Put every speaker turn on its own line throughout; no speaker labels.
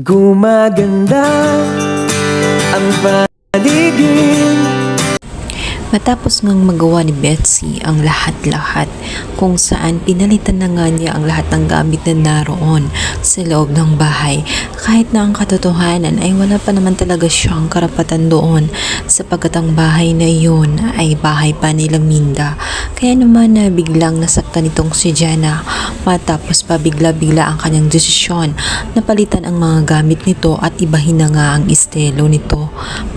Gumaganda ang paligid.
Matapos ngang magawa ni Betsy ang lahat-lahat kung saan pinalitan na nga niya ang lahat ng gamit na naroon sa loob ng bahay. Kahit na ang katotohanan ay wala pa naman talaga siyang karapatan doon. Sapagkat ang bahay na iyon ay bahay pa nila Minda kaya naman na biglang nasaktan itong si Jenna matapos pa bigla-bigla ang kanyang desisyon na palitan ang mga gamit nito at ibahin na nga ang estelo nito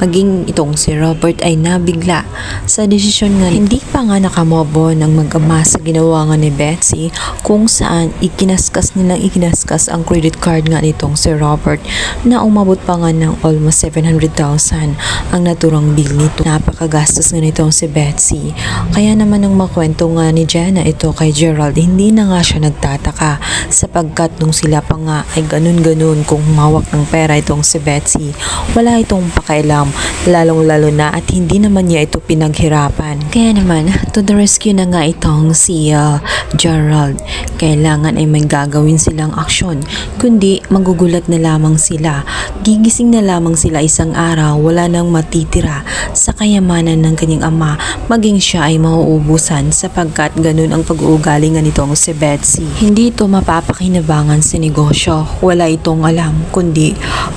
maging itong si Robert ay nabigla sa desisyon nga hindi pa nga nakamobo ng mag-ama sa ginawa nga ni Betsy kung saan ikinaskas nilang ikinaskas ang credit card nga nitong si Robert na umabot pa nga ng almost 700,000 ang naturang bill nito. Napakagastos nga nitong si Betsy. Kaya naman nang makwento nga ni Jenna ito kay Gerald, hindi na nga siya nagtataka sapagkat nung sila pa nga ay ganun-ganun kung humawak ng pera itong si Betsy. Wala itong pakailam, lalong-lalo na at hindi naman niya ito pinaghirapan. Kaya naman, to the rescue na nga itong si uh, Gerald. Kailangan ay may gagawin silang aksyon, kundi magugulat na lamang sila. Gigising na lamang sila isang araw, wala nang matitira sa kayamanan ng kanyang ama, maging siya ay mauubusan sapagkat ganun ang pag-uugali nga nitong si Betsy. Hindi ito mapapakinabangan sa negosyo, wala itong alam, kundi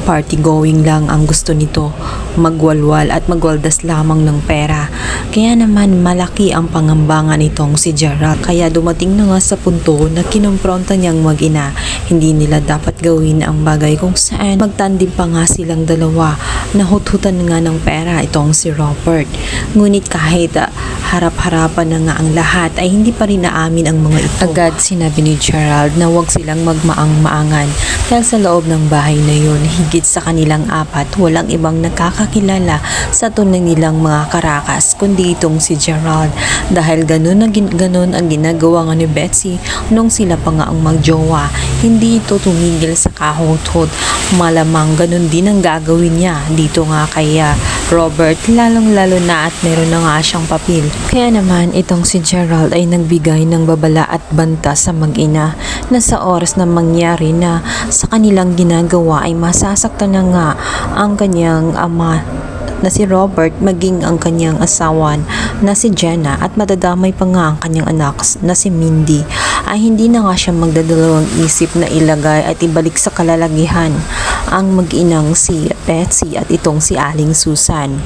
party going lang ang gusto nito, magwalwal at magwaldas lamang ng pera. Kaya naman malaki ang pangambangan nitong si Gerald. Kaya dumating na nga sa punto na kinumpronta niyang mag-ina. Hindi nila dapat gawin ang bagay kung saan magtandim pa nga silang dalawa. Nahuthutan nga ng pera itong si Robert. Ngunit kahit ah, harap-harapan na nga ang lahat ay hindi pa rin naamin ang mga ito. Agad sinabi ni Gerald na huwag silang magmaang-maangan dahil sa loob ng bahay na yun higit sa kanilang apat walang ibang nakakakilala sa tunay nilang mga karakas kundi itong si Gerald. Dahil ganun, na ganun ang ginagawa nga ni Betsy nung sila pa nga ang magjowa. Hindi ito tumigil sa kahot-hot. Malamang ganun din ang gagawin niya. Dito nga kay ah, Robert lalong lalo na at meron na nga siyang papel. Kaya naman itong si Gerald ay nagbigay ng babala at banta sa mag-ina na sa oras na mangyari na sa kanilang ginagawa ay masasaktan na nga ang kanyang ama na si Robert maging ang kanyang asawan na si Jenna at madadamay pa nga ang kanyang anak na si Mindy ay hindi na nga siya magdadalawang isip na ilagay at ibalik sa kalalagihan ang mag-inang si Betsy at itong si Aling Susan.